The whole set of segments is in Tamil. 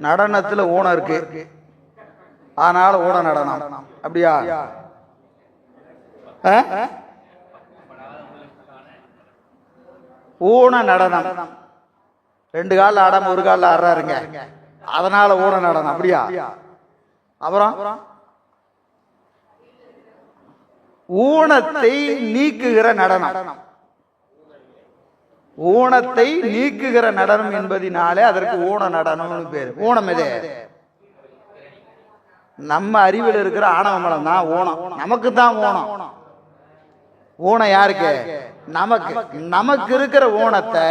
நடனத்துல ஊனம் இருக்கு. அதனால ஊன நடனம். அப்படியா? ஊன நடனம். ரெண்டு காலில் ஆடாம ஒரு காலில் ஆடுறாருங்க. அதனால ஊன நடனம். அப்படியா? அப்புறம்? ஊனத்தை நீக்குகிற நடனம். ஊனத்தை நீக்குகிற நடனம் என்பதினாலே அதற்கு ஊன நடனம்னு பேரு. ஊனம் எது? நம்ம அறிவில் இருக்கிற ஆணவ மலம் தான் ஊனம் நமக்கு தான் ஊனம் ஊனம் யாருக்கு? நமக்கு. நமக்கு இருக்கிற ஊனத்தை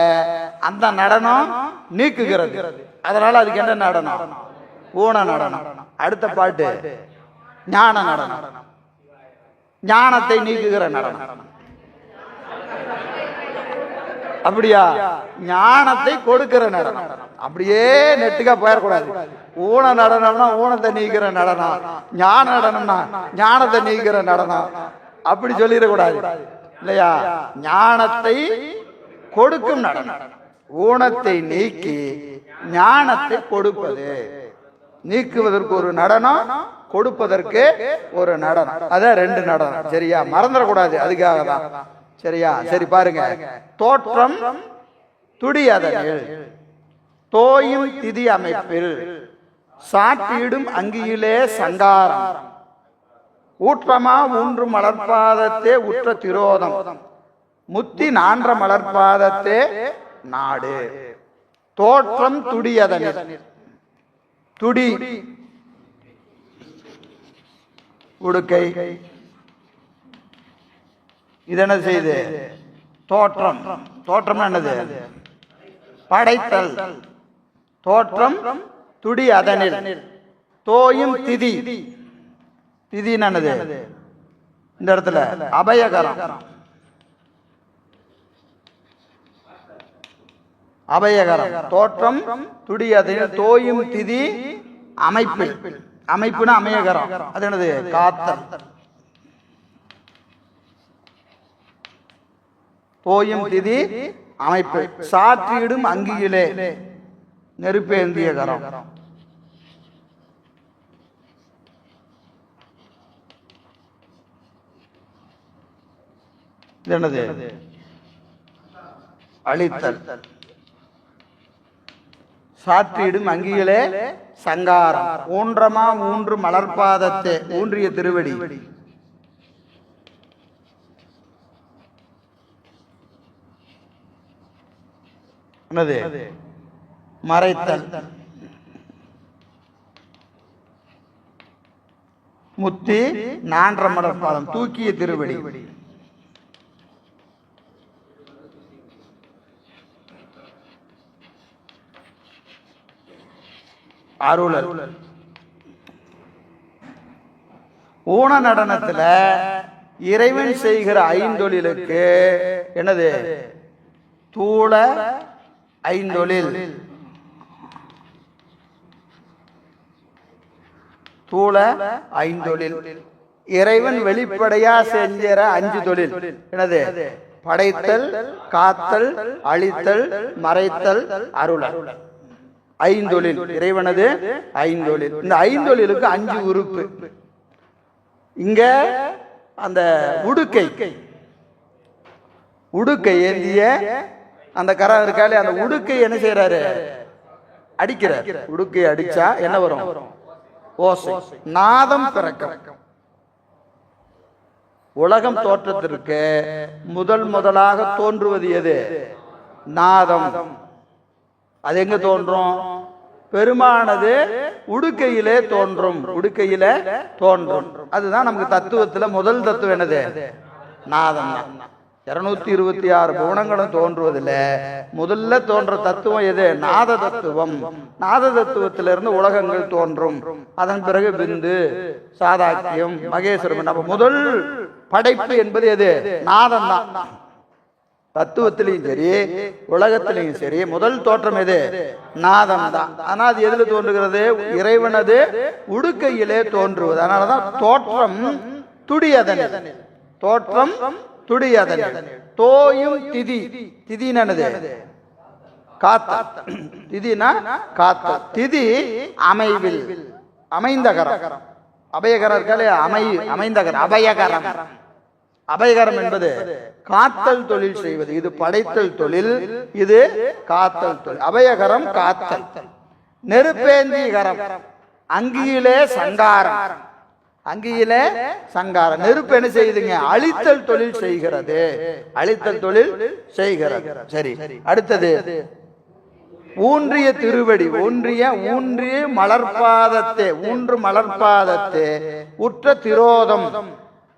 அந்த நடனம் நீக்குகிறது. அதனால அதுக்கு என்ன நடனம்? ஊன நடனம். அடுத்த பாட்டு. ஞான நடனம். ஞானத்தை நீக்குகிற நடனம். அப்படியா? ஞானத்தை கொடுக்கிற நடனம். அப்படியே நெட்டுக்கா போயிடக்கூடாது. ஊன நடனம்னா ஊனத்தை நீக்கிற நடனம். ஞான நடனம்னா ஞானத்தை நீக்கிற நடனம். அப்படி சொல்லிடக்கூடாது. இல்லையா? ஞானத்தை கொடுக்கும் நடனம். ஊனத்தை நீக்கி ஞானத்தை கொடுப்பது. நீக்குவதற்கு ஒரு நடனம் கொடுப்பதற்கு ஒரு நடனம். அதான் ரெண்டு நடனம். சரியா? மறந்துடக்கூடாது. அதுக்காக தான் சரியா? சரி பாருங்க. தோற்றம் துடியதனில் தோயும் திதி அமைப்பில் சாட்டியிடும் அங்கியிலே சங்காரம். ஊற்றமா ஊன்று மலர்பாதத்தே உற்ற திரோதம். முத்தி நான்ற மலர்பாதத்தே நாடு. தோற்றம் துடியதனில் துடி. உடுக்கை. இது என்ன செய்யுது தோற்றம். தோற்றம் என்னது? படைத்தல். தோற்றம் துடி அதனில். தோயும் திதி. திதி என்னது? இந்த இடத்துல. அபயகரம். அபயகரம். தோற்றம் துடி அதனில். தோயும் திதி அமைப்பில். அமைப்புனா அமையகரம். அது என்னது? காத்தல். போயும் திதி அமைப்பு. சாற்றியிடும் அங்கியிலே. நெருப்பேந்திய கரம் என்னது? அழித்தல். சாற்றியிடும் அங்கியிலே சங்காரம். ஊன்றமா மூன்று மலர்பாதத்தை. ஊன்றிய திருவடி. என்னது? மறைத்தல். முத்தி நான்ற மலர்பாதம் தூக்கிய திருவடி. அருளல் ஊன நடனத்துல இறைவன் செய்கிற ஐந்தொழிலுக்கு என்னது? தூள ஐந்தொழில். தூள ஐந்தொழில். இறைவன் வெளிப்படையா செஞ்சற அஞ்சு தொழில் என்னது? படைத்தல் காத்தல் அழித்தல் மறைத்தல் அருளல் ஐந்தொழில். இறைவனது ஐந்தொழில். இந்த ஐந்தொழிலுக்கு அஞ்சு உறுப்பு. இங்க அந்த உடுக்கை. உடுக்கை ஏந்திய அந்த கரம் இருக்காலே அந்த உடுக்கை என்ன செய்யறாரு அடிக்கிறார். உடுக்கை அடிச்சா என்ன வரும்? ஓசை. நாதம் பிறக்கும். உலகம் தோற்றத்திற்கு முதல் முதலாக தோன்றுவது எது? நாதம். அது எங்க தோன்றும்? பெருமானது உடுக்கையிலே தோன்றும். உடுக்கையில தோன்றும். அதுதான் நமக்கு தத்துவத்துல முதல் தத்துவம் என்னது? நாதம் இருநூத்தி இருபத்தி ஆறு குணங்களும் தோன்றுவதில் முதல்ல தோன்ற தத்துவம் எது? நாத தத்துவம் நாத தத்துவத்திலிருந்து உலகங்கள் தோன்றும். அதன் பிறகு பிந்து சாதாக்கியம் மகேஸ்வரம். நம்ம முதல் படைப்பு என்பது எது? நாதம் தான் தத்துவத்திலையும் சரி உலகத்திலையும் சரி முதல் தோற்றம் எது? நாதம் தான் ஆனா அது எதுல தோன்றுகிறது? இறைவனது உடுக்கையிலே தோன்றுவது. அதனாலதான் தோற்றம் துடியதன் தோற்றம் துடியதன். தோயும் திதி. திதி என்னது திதினா காத்தா. திதி அமைவில். அமைந்தகரம். அபயகரம் அமை அமைந்தகரம். அபயகரம். அபயகரம் என்பது காத்தல் தொழில் செய்வது. இது படைத்தல் தொழில். இது காத்தல் தொழில். அபயகரம் காத்தல். நெருப்பேந்திகரம். அங்கியிலே சங்காரம். அங்கியிலே சங்காரம். நெருப்பு என்ன செய்யுதுங்க? அழித்தல் தொழில் செய்கிறது. அழித்தல் தொழில் செய்கிறது. சரி அடுத்தது. ஊன்றிய திருவடி. ஊன்றிய ஊன்றிய மலர்பாதத்தே. ஊன்று மலர்பாதத்தே. உற்ற திரோதம்.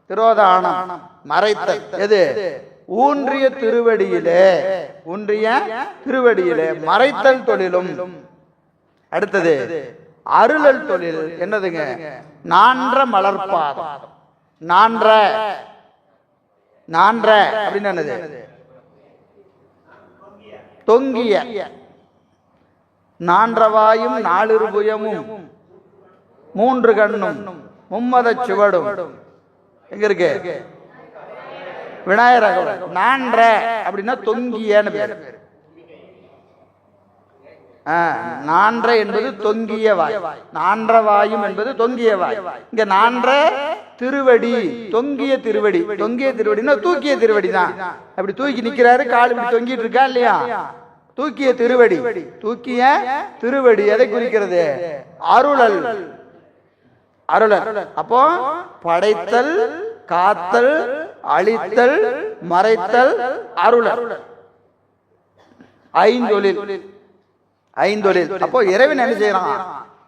திரோதானம். மறைத்தல். எது? ஊன்றிய திருவடியிலே. ஊன்றிய திருவடியிலே. மறைத்தல் தொழிலும். அடுத்தது. அருளல் தொழில் என்னதுங்க? நான்ற மலர்பாதம். நான்ற நான்ற அப்படின்னு என்னது? தொங்கிய. நான்றவாயும் நாலிருபுயமும் மூன்று கண்ணும் மும்மதச் சுவடும். எங்க இருக்கு? விநாயகர் நான்ற அப்படின்னா தொங்கியன்னு பேர். நான்ற என்பது தொங்கிய வாய். நான்ற வாயும் என்பது தொங்கிய வாய். இங்க நான்ற திருவடி தொங்கிய திருவடி. தொங்கிய திருவடினா தூக்கிய திருவடி தான். அப்படி தூக்கி நிக்கிறாரு கால் இப்படி தொங்கிட்டு இருக்கா இல்லையா? தூக்கிய திருவடி. தூக்கிய திருவடி எதை குறிக்கிறது? அருளல். அருளல். அப்போ படைத்தல் காத்தல் அழித்தல் மறைத்தல் அருளல். ஐந்தொழில். ஐந்தொழில். அப்போ இறைவன் என்ன செய்யறான்?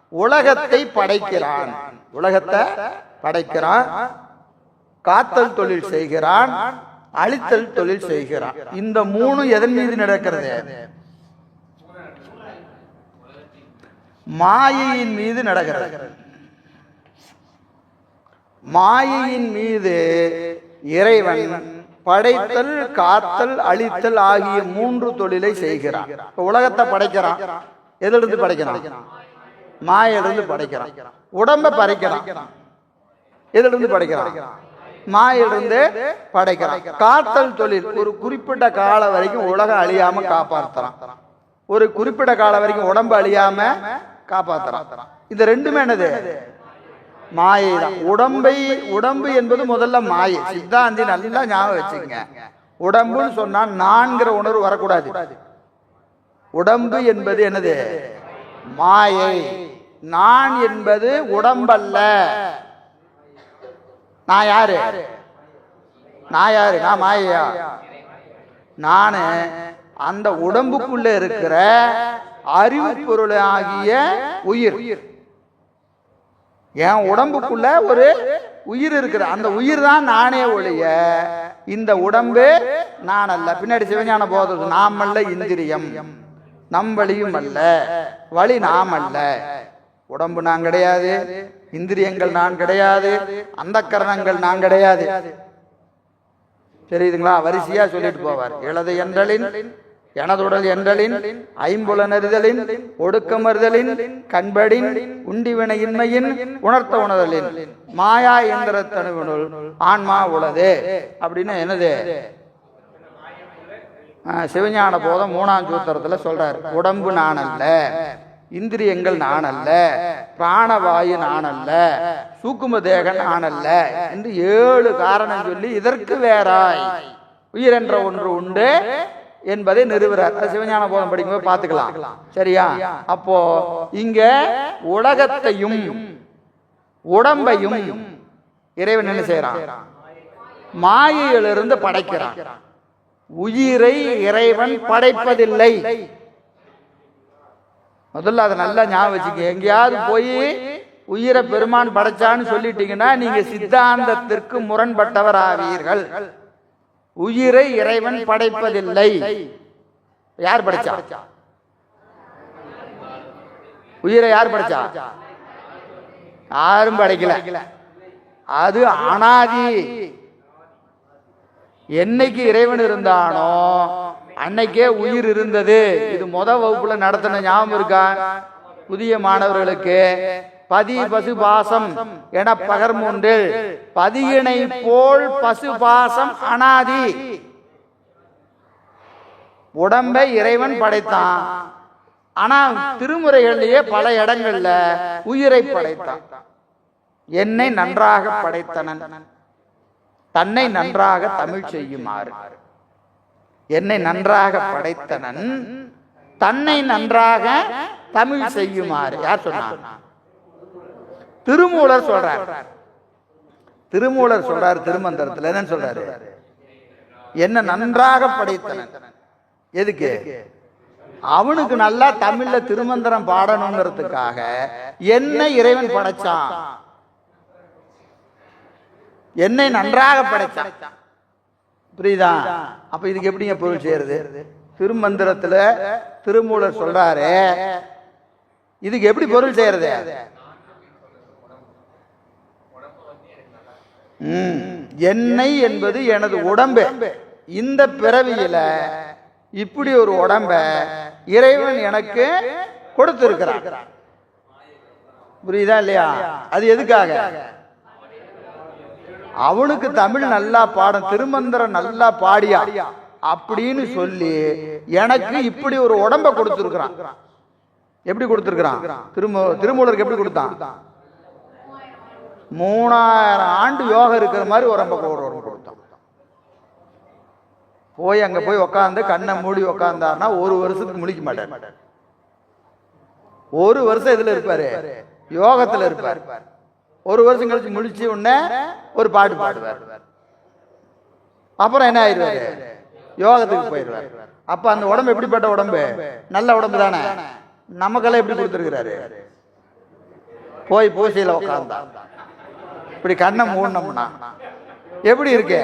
உலகத்தை படைக்கிறான். உலகத்தை படைக்கிறான். காத்தல் தொழில் செய்கிறான். அழித்தல் தொழில் செய்கிறான். இந்த மூணு எதன் மீது நடக்கிறது? மாயையின் மீது நடக்கிறது. மாயையின் மீது இறைவன் படைத்தல் காத்தல் அழித்தல் ஆகிய மூன்று தொழிலை செய்கிறான். இப்ப உலகத்தை படைக்கிறான். எதிலிருந்து படைக்கிறான்? மாயிலிருந்து படைக்கிறான். உடம்ப படைக்கிறான். எதிலிருந்து படைக்கிறான்? மாயிலிருந்து படைக்கிறான். காத்தல் தொழில் ஒரு குறிப்பிட்ட காலம் வரைக்கும் உலகம் அழியாம காப்பாத்துறான். ஒரு குறிப்பிட்ட காலம் வரைக்கும் உடம்பு அழியாம காப்பாத்துறான். இந்த ரெண்டுமே என்னது? மாயை தான். உடம்பை உடம்பு என்பது முதல்ல மாயை. சித்தாந்தி நல்லா ஞாபகம் வச்சுக்கங்க. உடம்புன்னு சொன்னா நான்கிற உணர்வு வரக்கூடாது. உடம்பு என்பது என்னது? மாயை. நான் என்பது உடம்பல்ல. நான் யாரு? நான் யாரு? நான் மாயையா? நானு. அந்த உடம்புக்குள்ள இருக்கிற அறிவு பொருள் ஆகிய உயிர். என் உடம்புக்குள்ள ஒரு உயிர் இருக்குது. அந்த உயிர் தான் நானே ஒழிய இந்த உடம்பு நான் அல்ல. பின்னாடி சிவஞான போதது நாம் அல்ல இந்திரியம். நம் வழியும் அல்ல வழி நாம் அல்ல. உடம்பு நான் கிடையாது இந்திரியங்கள் நான் கிடையாது அந்த கரணங்கள் நான் கிடையாது. தெரியுதுங்களா? வரிசையா சொல்லிட்டு போவார். இளது என்றலின் எனதுடல் என்றலின் ஐம்புலனறிதலின் ஒடுக்கமறுதலின் கண்படின் உண்டிவினையின்மையின் உணர்த்த உணர்தலின் மாயா எந்திர தனுவினுள் ஆன்மா உளது அப்படின்னு என்னது? சிவஞான போதம் மூணாம் சூத்திரத்துல சொல்றார். உடம்பு நான் அல்ல இந்திரியங்கள் நான் அல்ல பிராணவாயு நான் அல்ல சூக்கும தேகன் நான் அல்ல என்று ஏழு காரணம் சொல்லி இதற்கு வேறாய். உயிர் என்ற ஒன்று உண்டு என்பதை நிறுவுறார். சிவஞான போதம் படிக்கும்போது பார்த்துக்கலாம். சரியா? அப்போ இங்க உலகத்தையும் உடம்பையும் இறைவன் என்ன செய்யறான்? மாயையிலிருந்து படைக்கிறான். உயிரை இறைவன் படைப்பதில்லை. முதல்ல அதை நல்லா ஞாபகம் வச்சுக்க எங்கேயாவது போய் உயிரை பெருமான் படைச்சான்னு சொல்லிட்டீங்கன்னா நீங்க சித்தாந்தத்திற்கு முரண்பட்டவர் ஆவீர்கள் உயிரை இறைவன் படைப்பதில்லை. யார் படைச்சா? உயிரை யார் படைச்சா? யாரும் படைக்கல. அது அனாதி. என்னைக்கு இறைவன் இருந்தானோ அன்னைக்கே உயிர் இருந்தது. இது முத வகுப்புல நடத்தின ஞாபகம் இருக்கா? புதிய மாணவர்களுக்கு. பதி பசு பாசம் என பகர்மூன்றில் பதியினை போல் பசு பாசம் அனாதி. உடம்பை இறைவன் படைத்தான். ஆனா திருமுறைகள்லயே பல இடங்கள்ல உயிரை படைத்தான். என்னை நன்றாக படைத்தனன். தன்னை நன்றாக தமிழ் செய்யுமாறு. என்னை நன்றாக படைத்தனன். தன்னை நன்றாக தமிழ் செய்யுமாறு. யார் சொன்னான்? திருமூலர் சொல்றார். திருமூலர் சொல்றாரு திருமந்திரத்தில். என்ன சொல்றாரு? என்ன நன்றாக படைத்தனன் எதுக்கு? அவனுக்கு நல்லா தமிழ்ல திருமந்திரம் பாடணுங்கிறதுக்காக என்ன இறைவன் படைச்சான். என்னை நன்றாக படைச்சான். புரியுதா? அப்ப இதுக்கு எப்படிங்க பொருள் செய்யறது? திருமந்திரத்துல திருமூலர் சொல்றாரு. இதுக்கு எப்படி பொருள் செய்யறது? என்னை என்பது எனது உடம்பு. இந்த பிறவியில இப்படி ஒரு உடம்ப இறைவன் எனக்கு கொடுத்திருக்கிறான் புரியுதா இல்லையா? அது எதுக்காக? அவனுக்கு தமிழ் நல்லா பாடம் திருமந்திரம் நல்லா பாடியா? அப்படின்னு சொல்லி எனக்கு இப்படி ஒரு உடம்ப கொடுத்திருக்கிறான். எப்படி கொடுத்திருக்கிறான்? திரும திருமூலருக்கு எப்படி கொடுத்தான்? மூணாயிரம் ஆண்டு யோகம் இருக்கிற மாதிரி உடம்ப ஒரு உடம்பு கொடுத்தான் போய் அங்க போய் உக்காந்து கண்ணை மூடி உக்காந்தாருன்னா ஒரு வருஷத்துக்கு முழிக்க மாட்டார். ஒரு வருஷம் இதுல இருப்பாரு? யோகத்துல இருப்பார். ஒரு வருஷம் கழிச்சு முழிச்சு உடனே ஒரு பாட்டு பாடுவார். அப்புறம் என்ன ஆயிடுவாரு? யோகத்துக்கு போயிடுவார். அப்ப அந்த உடம்பு எப்படிப்பட்ட உடம்பு? நல்ல உடம்பு தானே? நமக்கெல்லாம் எப்படி கொடுத்துருக்கிறாரு? போய் பூசையில உட்கார்ந்தா இப்படி கண்ணை மூடணும்னா எப்படி இருக்கு?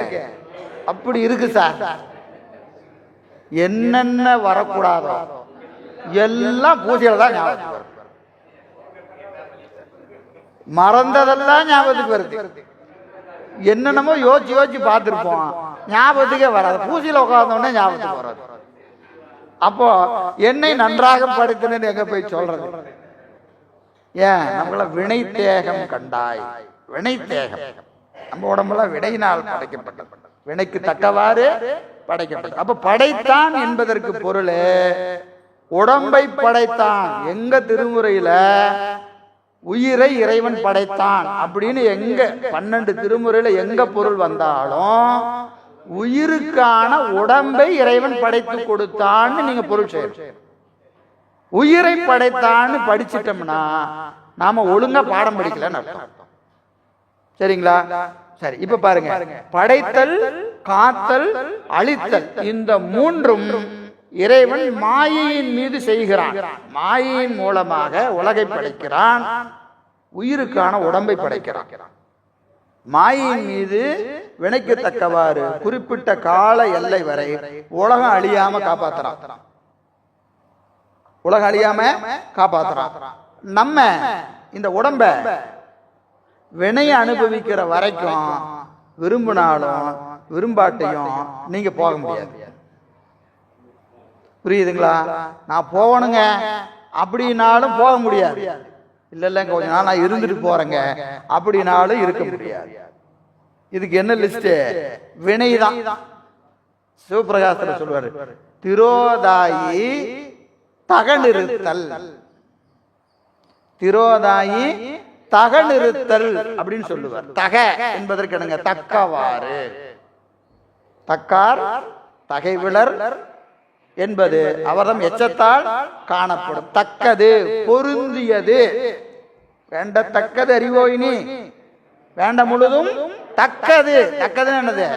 அப்படி இருக்கு சார். என்னென்ன வரக்கூடாதோ எல்லாம் பூஜையில தான் வரும் மறந்ததெல்லாம் ஞாபகத்துக்கு வருது. என்னென்னமோ யோசிச்சு யோசிச்சு பார்த்துருப்போம். ஞாபகத்துக்கே வராது. பூஜையில் உட்கார்ந்தோடனே ஞாபகத்துக்கு வராது. அப்போ என்னை நன்றாக படைத்தனு எங்க போய் சொல்றது? ஏன்? நம்மள வினை தேகம் கண்டாய். வினை தேகம் நம்ம உடம்புல விடையினால் படைக்கப்பட்டது. வினைக்கு தக்கவாறு படைக்கப்பட்டது. அப்ப படைத்தான் என்பதற்கு பொருள் உடம்பை படைத்தான். எங்க திருமுறையில உயிரை இறைவன் படைத்தான் அப்படின்னு எங்க பன்னெண்டு திருமுறையில எங்க பொருள் வந்தாலும் உயிருக்கான உடம்பை இறைவன் படைத்து கொடுத்தான்னு நீங்க பொருள் செய்யணும். உயிரை படைத்தான்னு படிச்சிட்டோம்னா நாம ஒழுங்கா பாடம் படிக்கலன்னு அர்த்தம். சரிங்களா? சரி இப்ப பாருங்க. படைத்தல் காத்தல் அழித்தல் இந்த மூன்றும் இறைவன் மாயையின் மீது செய்கிறான். மாயையின் மூலமாக உலகை படைக்கிறான். உயிருக்கான உடம்பை படைக்கிறான். மாயையின் மீது வினைக்கத்தக்கவாறு குறிப்பிட்ட கால எல்லை வரை உலகம் அழியாம காப்பாத்துறான். உலகம் அழியாம காப்பாத்துறான். நம்ம இந்த உடம்ப வினையை அனுபவிக்கிற வரைக்கும் விரும்பினாலும் விரும்பாட்டையும் நீங்க போக முடியாது. புரியுதுங்களா? நான் போகணுங்க. அப்படின்னாலும் போக முடியாது. இல்ல இல்ல கொஞ்ச நாள் நான் இருந்துட்டு போறேங்க. அப்படின்னாலும் இருக்க முடியாது. இதுக்கு என்ன லிஸ்ட் வினைதான். சிவபிரகாசத்துல சொல்லுவாரு திரோதாயி தகனிருத்தல் திரோதாயி தகநிறுத்தல் அப்படின்னு சொல்லுவார். தக என்பதற்கு என்னங்க? தக்கவாறு. தக்கார் தகைவிலர் என்பது அவர்தம் எச்சத்தால் காணப்படும். தக்கது பொருந்தியது. வேண்டத்தக்கது அறிவோயினி வேண்ட முழுதும் தக்கது. தக்கது என்னது?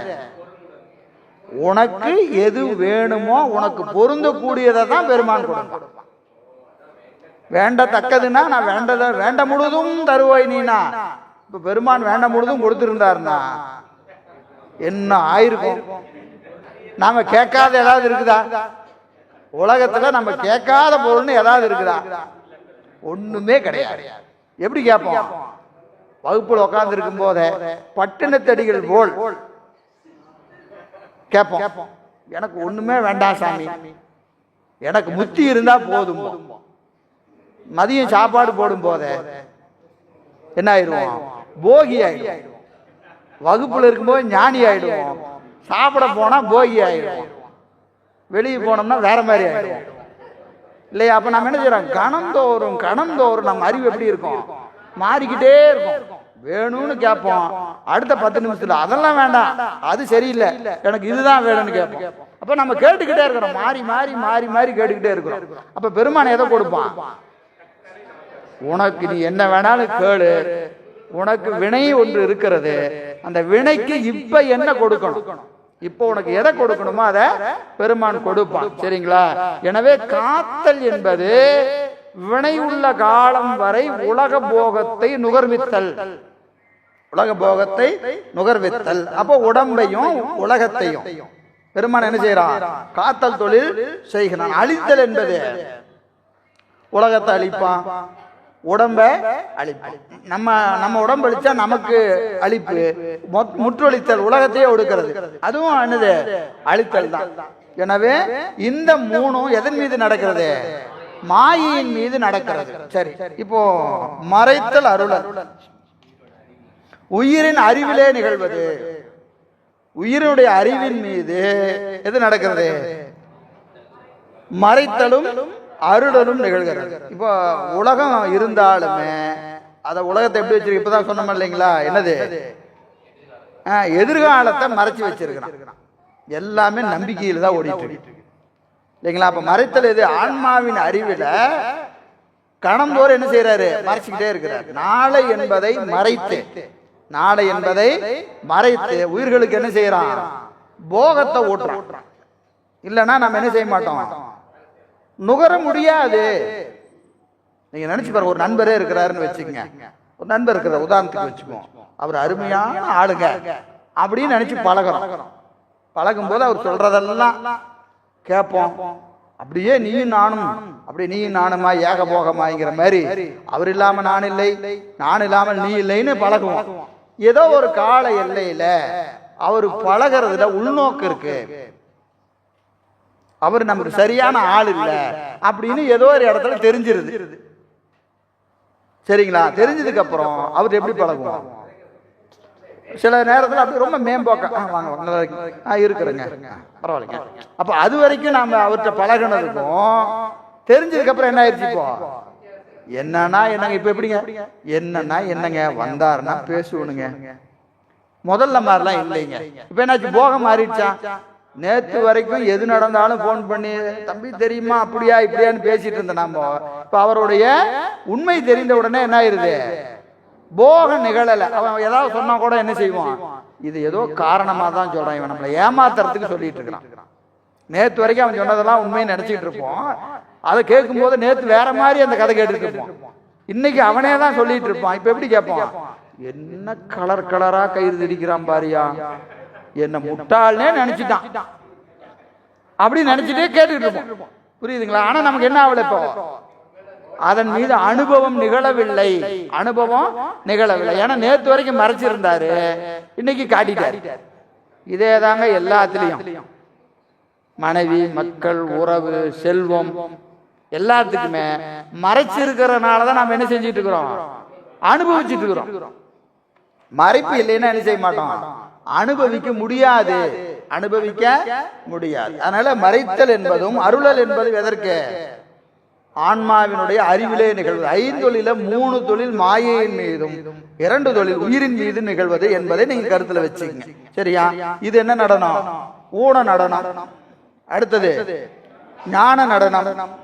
உனக்கு எது வேணுமோ உனக்கு பொருந்தக்கூடியதை தான் பெருமான் கொடுப்பான். வேண்டத்தக்கதுன்னா நான் வேண்டத வேண்ட முழுதும் தருவாய் நீனா. இப்ப பெருமான் வேண்ட முழுதும் கொடுத்துருந்தாருனா என்ன ஆயிருக்கும்? நாம கேட்காத ஏதாவது இருக்குதா? உலகத்துல நம்ம கேட்காத பொருள்னு ஏதாவது இருக்குதா? ஒண்ணுமே கிடையாது. எப்படி கேட்போம்? வகுப்புல உட்கார்ந்து இருக்கும் போதே பட்டினத்தடிகள் போல் கேட்போம். எனக்கு ஒண்ணுமே வேண்டாம் சாமி. எனக்கு முத்தி இருந்தா போதும். மதியம் சாப்பாடு போடும் போதே என்ன ஆயிடுவோம்? போகி ஆயிடுவோம். வகுப்புல இருக்கும்போது ஞானி ஆயிடுவோம். சாப்பிட போனா போகி ஆயிடுவோம். வெளியே போனோம்னா வேற மாதிரி ஆயிடுவோம். இல்லையா? அப்ப நம்ம என்ன செய்யறோம்? கணந்தோறும் கணந்தோறும் நம்ம அறிவு எப்படி இருக்கும்? மாறிக்கிட்டே இருக்கும். வேணும்னு கேட்போம். அடுத்த பத்து நிமிஷத்துல அதெல்லாம் வேண்டாம். அது சரியில்லை. எனக்கு இதுதான் வேணும்னு கேட்போம். அப்ப நம்ம கேட்டுக்கிட்டே இருக்கிறோம். மாறி மாறி மாறி மாறி கேட்டுக்கிட்டே இருக்கிறோம். அப்ப பெருமான் எதை கொடுப்பான்? உனக்கு நீ என்ன வேணாலும் கேளு. உனக்கு வினை ஒன்று இருக்கிறது. அந்த வினைக்கு இப்ப என்ன கொடுக்கணும்? இப்போ உனக்கு எதை கொடுக்கணுமோ அதை பெருமான் கொடுப்பான். சரிங்களா? எனவே காத்தல் என்பது வினை உள்ள காலம் வரை உலக போகத்தை நுகர்வித்தல். உலக போகத்தை நுகர்வித்தல். அப்போ உடம்பையும் உலகத்தையும். பெருமான் என்ன செய்யறான் காத்தல் தொழில் செய்கிறான். அழித்தல் என்பது. உலகத்தை அழிப்பான். உடம்ப அழிப்பு நம்ம நம்ம உடம்பு அழிச்சா நமக்கு அழிப்பு. முற்றொழித்தல் உலகத்தையே ஒடுக்கிறது. அதுவும் என்னது? அழித்தல் தான். எனவே இந்த மூணும் எதன் மீது நடக்கிறது? மாயின் மீது நடக்கிறது. சரி இப்போ மறைத்தல் அருளல். உயிரின் அறிவிலே நிகழ்வது. உயிரினுடைய அறிவின் மீது எது நடக்கிறது? மறைத்தலும் அருளலும் நிகழ்கிறது இப்போ உலகம் இருந்தாலுமே அதை உலகத்தை எப்படி வச்சிருக்கு? இப்பதான் சொன்னோம் இல்லைங்களா? என்னது? எதிர்காலத்தை மறைச்சு வச்சிருக்கிறான். எல்லாமே நம்பிக்கையில் தான் ஓடிட்டு இருக்கு. இல்லைங்களா? அப்ப மறைத்தல் எது? ஆன்மாவின் அறிவில் கணந்தோறும் என்ன செய்யறாரு மறைச்சுக்கிட்டே இருக்கிறார். நாளை என்பதை மறைத்து நாளை என்பதை மறைத்து உயிர்களுக்கு என்ன செய்யறான்? போகத்தை ஓட்டுறான். இல்லைன்னா நம்ம என்ன செய்ய மாட்டோம்? நுகர முடியாது. நீங்க நினைச்சு பாருங்க ஒரு நண்பரே இருக்கிறாருன்னு வச்சுக்கங்க. ஒரு நண்பர் இருக்கிற உதாரணத்துக்கு வச்சுக்குவோம். அவர் அருமையான ஆளுங்க அப்படின்னு நினைச்சு பழகிறோம். பழகும் போது அவர் சொல்றதெல்லாம் கேட்போம். அப்படியே நீயும் நானும் அப்படியே நீயும் நானுமா ஏக போகமாங்கிற மாதிரி. அவர் இல்லாம நான் இல்லை நான் இல்லாமல் நீ இல்லைன்னு பழகுவோம். ஏதோ ஒரு கால எல்லையில அவர் பழகிறதுல உள்நோக்கு இருக்கு. அவர் நமக்கு சரியான ஆள் இல்ல அப்படின்னு ஏதோ ஒரு இடத்துல தெரிஞ்சிருது. சரிங்களா? தெரிஞ்சதுக்கு அப்புறம் அவர் எப்படி பழகுவோம்? சில நேரத்துல அப்படி ரொம்ப மேம்போக்க ஆ, வாங்க வாங்க நல்லா இருக்கீங்க. ஆ இருக்கிறேங்க. பரவாயில்லைங்க. அப்ப அது வரைக்கும் நாம அவர்கிட்ட பழகுனதுக்கும் தெரிஞ்சதுக்கு அப்புறம் என்ன ஆயிடுச்சு இப்போ? என்னன்னா என்னங்க இப்ப எப்படிங்க? என்னன்னா என்னங்க? வந்தாருன்னா பேசுவனுங்க. முதல்ல மாதிரிலாம் இல்லைங்க. இப்ப என்னாச்சு? போகம் மாறிடுச்சா? நேத்து வரைக்கும் எது நடந்தாலும் ஃபோன் பண்ணி தம்பி தெரியுமா? அப்படியா இப்படியான்னு பேசிட்டு இருந்த நாம. இப்ப அவருடைய உண்மை தெரிந்த உடனே என்ன ஆயிருது? போகம் நிகழல. அவன் ஏதாவது சொன்னா கூட என்ன செய்வான்? இது ஏதோ காரணமா தான் சொல்றான் இவன். நம்மளை ஏமாத்துறதுக்கு சொல்லிட்டு இருக்கிறான். நேத்து வரைக்கும் அவன் சொன்னதெல்லாம் உண்மையை நினைச்சிட்டு இருப்போம். அதை கேட்கும் போது நேத்து வேற மாதிரி அந்த கதை கேட்டுட்டு இருப்போம் இன்னைக்கு அவனே தான் சொல்லிட்டு இருப்பான். இப்ப எப்படி கேட்பான்? என்ன கலர் கலரா கயிறு திடிக்கிறான் பாரியா? என்ன முட்டாள்னே நினைச்சிட்டான். அப்படி நினைச்சிட்டே கேட்டுக்கிட்டு இருப்போம். புரியுதுங்களா? ஆனா நமக்கு என்ன ஆகல இப்போ? அதன் மீது அனுபவம் நிகழவில்லை. அனுபவம் நிகழவில்லை. ஏன்னா நேத்து வரைக்கும் மறைச்சிருந்தாரு. இன்னைக்கு காட்டிட்டாரு. இதே தாங்க எல்லாத்துலயும். மனைவி மக்கள் உறவு செல்வம் எல்லாத்துக்குமே மறைச்சிருக்கிறனால தான் நாம என்ன செஞ்சுட்டு இருக்கிறோம்? அனுபவிச்சுட்டு இருக்கிறோம். மறைப்பு இல்லைன்னா என்ன செய்ய மாட்டோம்? அனுபவிக்க முடியாது. அனுபவிக்க முடியாது. அதனால மறைத்தல் என்பதும் அருளல் என்பதும் எதற்கு? ஆன்மாவினுடைய அறிவிலே நிகழ்வது. ஐந்தொழில மூணு தொழில் மாயையின் மீதும். இரண்டு தொழில் உயிரின் மீது நிகழ்வது என்பதை நீங்க கருத்துல வச்சுக்கங்க. சரியா? இது என்ன நடனம்? ஊன நடனம். அடுத்தது. ஞான நடனம்.